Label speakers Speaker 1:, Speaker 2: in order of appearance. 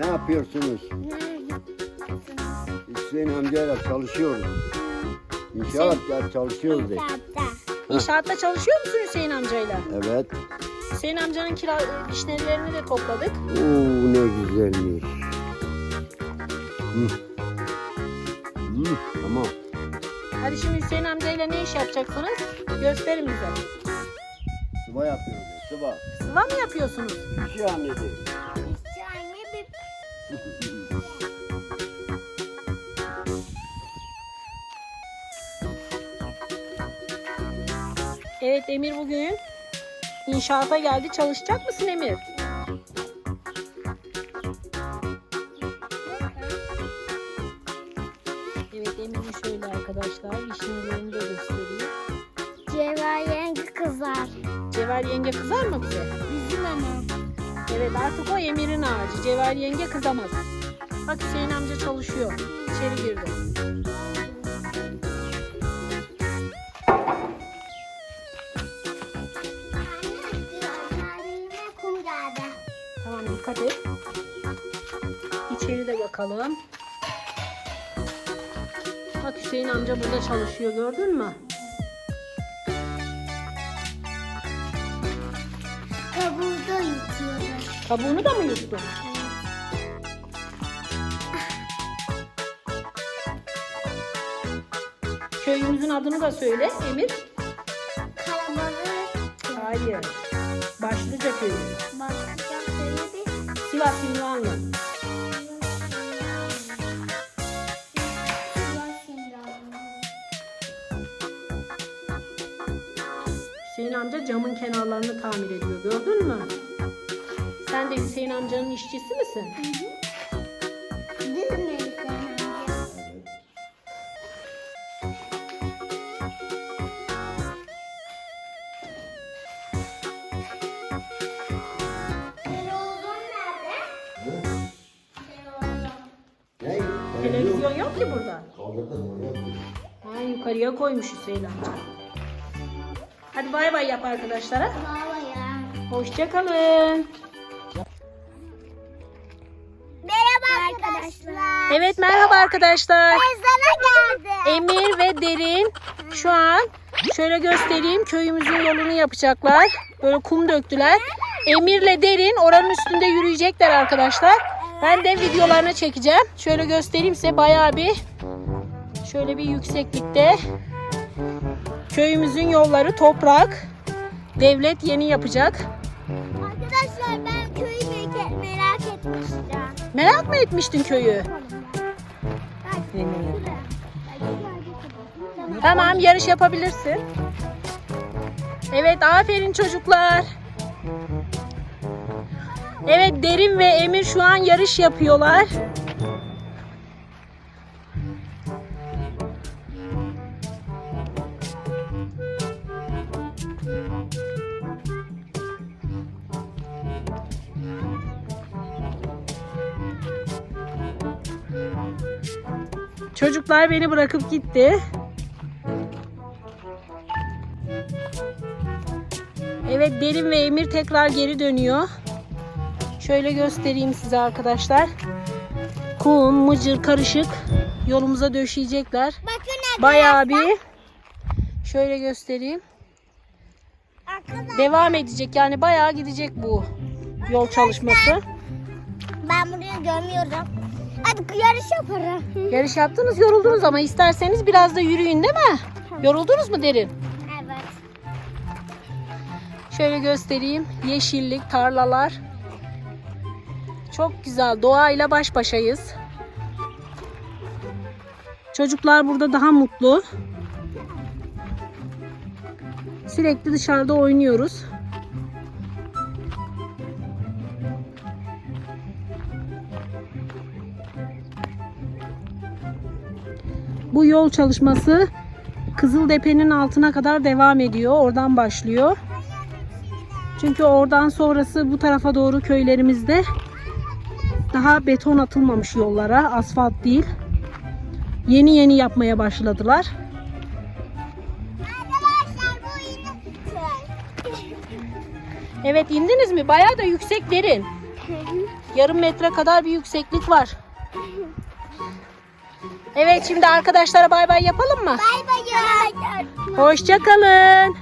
Speaker 1: Ne yapıyorsunuz? Hüseyin amcayla çalışıyoruz. İnşaat ya çalışıyoruz. de.
Speaker 2: İnşaatta çalışıyor musun Hüseyin amcayla?
Speaker 1: Evet.
Speaker 2: Hüseyin amcanın kira işlemlerini de topladık.
Speaker 1: Oo ne güzelmiş. Hı. Hı, tamam.
Speaker 2: Hadi şimdi Hüseyin amcayla ne iş yapacaksınız? Gösterin bize.
Speaker 1: Sıva yapıyoruz. Sıva.
Speaker 2: Sıva mı yapıyorsunuz?
Speaker 1: Şey anladım.
Speaker 2: Evet Emir bugün inşaata geldi. Çalışacak mısın Emir? Evet Emir'in şöyle arkadaşlar işlemlerini de göstereyim.
Speaker 3: Cevher yenge kızar.
Speaker 2: Cevher yenge kızar mı bize?
Speaker 3: Bizim anam.
Speaker 2: Evet artık o Emir'in ağacı. Cevher yenge kızamaz. Bak Hüseyin amca çalışıyor. İçeri girdi. Tamam dikkat. İçeri de bakalım. Bak Hüseyin amca burada çalışıyor gördün mü? Kabuğunu da mı yuttun? Köyümüzün adını da söyle Emir.
Speaker 3: Kalabalık.
Speaker 2: Hayır. Başlıca köyü.
Speaker 3: Başka söyledi.
Speaker 2: Sivas Ünvanlı. Hüseyin amca camın kenarlarını tamir ediyor. Gördün mü? Sen de Hüseyin amcanın işçisi misin?
Speaker 3: Değil mi Hüseyin amca? Nerede?
Speaker 1: Ne?
Speaker 2: Televizyon yok ki burada. Ha, yukarıya koymuş Hüseyin amca. Hadi bay bay yap arkadaşlara.
Speaker 3: Baba ya.
Speaker 2: Hoşçakalın.
Speaker 3: Arkadaşlar.
Speaker 2: Evet merhaba arkadaşlar.
Speaker 3: Ezana geldi.
Speaker 2: Emir ve Derin şu an şöyle göstereyim köyümüzün yolunu yapacaklar. Böyle kum döktüler. Emir'le Derin oranın üstünde yürüyecekler arkadaşlar. Ben de videolarını çekeceğim. Şöyle göstereyim size bayağı bir şöyle bir yükseklikte. Köyümüzün yolları toprak. Devlet yeni yapacak.
Speaker 3: Merak
Speaker 2: mı etmiştin köyü? Tamam yarış yapabilirsin. Evet aferin çocuklar. Evet Derin ve Emir şu an yarış yapıyorlar. Çocuklar beni bırakıp gitti. Evet Derin ve Emir tekrar geri dönüyor. Şöyle göstereyim size arkadaşlar. Kum, mıcır, karışık yolumuza döşeyecekler.
Speaker 3: Bakın
Speaker 2: Bayağı bir şöyle göstereyim.
Speaker 3: arkadaşlar
Speaker 2: Devam edecek yani bayağı gidecek bu yol çalışması.
Speaker 3: ben burayı görmüyorum. Yarış yaparım.
Speaker 2: Yarış yaptınız yoruldunuz ama isterseniz biraz da yürüyün değil mi? Yoruldunuz mu Derin?
Speaker 3: Evet.
Speaker 2: Şöyle göstereyim. Yeşillik, tarlalar. Çok güzel. Doğayla baş başayız. Çocuklar burada daha mutlu. Sürekli dışarıda oynuyoruz. Bu yol çalışması Kızıldepe'nin altına kadar devam ediyor. Oradan başlıyor. Çünkü oradan sonrası bu tarafa doğru köylerimizde daha beton atılmamış yollara, asfalt değil. Yeni yeni yapmaya başladılar. Evet indiniz mi? Bayağı da yüksek derin. Yarım metre kadar bir yükseklik var. Evet şimdi arkadaşlara bay bay yapalım mı?
Speaker 3: Bay bay.
Speaker 2: Hoşça kalın.